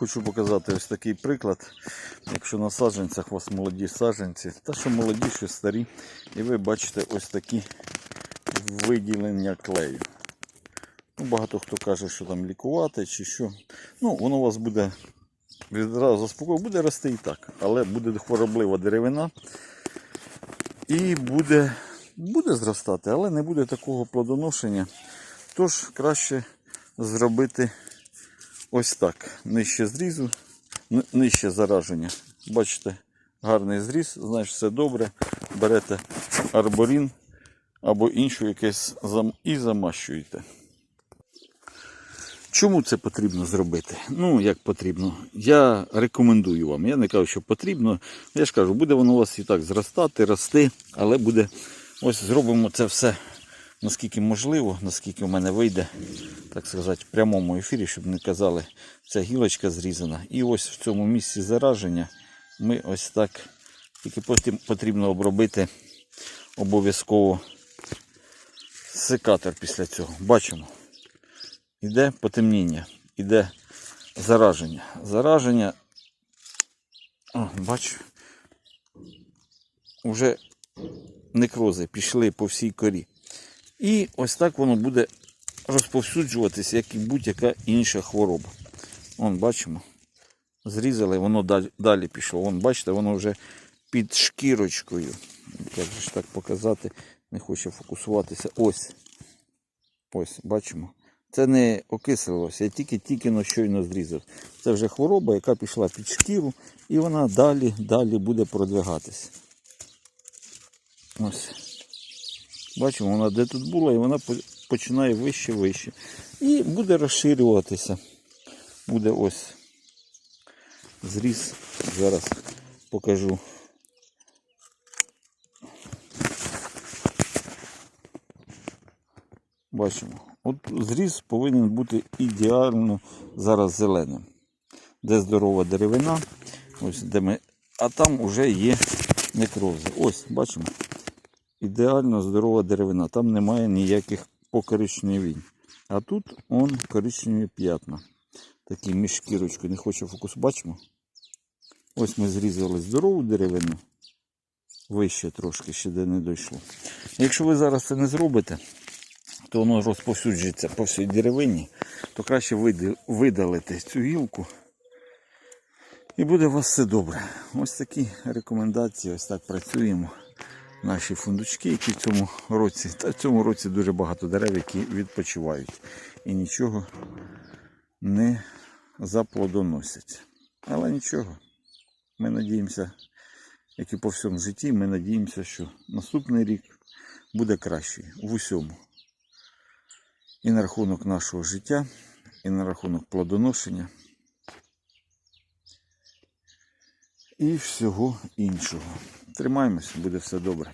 Хочу показати ось такий приклад. Якщо на саджанцях у вас молоді саджанці, та що молоді, що старі, і ви бачите ось такі виділення клею. Ну, багато хто каже, що там лікувати чи що. Ну, воно у вас буде відразу заспокоює, буде рости і так, але буде хвороблива деревина. І буде, буде зростати, але не буде такого плодоношення. Тож краще зробити ось так. Нижче зрізу, нижче зараження. Бачите, гарний зріз, значить все добре. Берете арборін або іншу якесь і замащуєте. Чому це потрібно зробити? Ну, як потрібно. Я рекомендую вам. Я не кажу, що потрібно. Я ж кажу, буде воно у вас і так зростати, рости, але буде. Ось зробимо це все наскільки можливо, наскільки в мене вийде, так сказати, в прямому ефірі, щоб не казали, ця гілочка зрізана. І ось в цьому місці зараження ми ось так. Тільки потім потрібно обробити обов'язково секатор після цього. Бачимо. Іде потемніння, іде зараження. Зараження, о, бачу, вже некрози пішли по всій корі. І ось так воно буде розповсюджуватися, як і будь-яка інша хвороба. Вон, бачимо, зрізали, воно далі, пішло. Вон, бачите, воно вже під шкірочкою. Як же ж так показати, не хоче фокусуватися. Ось. Ось, бачимо. Це не окислилося, я тільки-тільки но щойно зрізав. Це вже хвороба, яка пішла під шкіру, і вона далі, далі буде продвигатися. Ось. Бачимо, вона де тут була, і вона починає вище, вище. І буде розширюватися. Буде ось зріз. Зараз покажу. Бачимо. От зріз повинен бути ідеально зараз зеленим. Де здорова деревина, ось де ми, а там вже є некрози. Ось, бачимо. Ідеально здорова деревина. Там немає ніяких покоричневінь. А тут он коричневі п'ятна. Такі між шкірочкою. Не хочу фокус. Бачимо. Ось ми зрізали здорову деревину. Вище трошки, ще де не дійшло. Якщо ви зараз це не зробите, то воно розповсюджується по всій деревині, то краще видалити цю гілку. І буде у вас все добре. Ось такі рекомендації, ось так працюємо. Наші фундучки, які в цьому році, та в цьому році дуже багато дерев, які відпочивають і нічого не заплодоносять. Але нічого. Ми надіємося, як і по всьому житті, ми надіємося, що наступний рік буде кращий в усьому. І на рахунок нашого життя, і на рахунок плодоношення, і всього іншого. Тримаємось, буде все добре.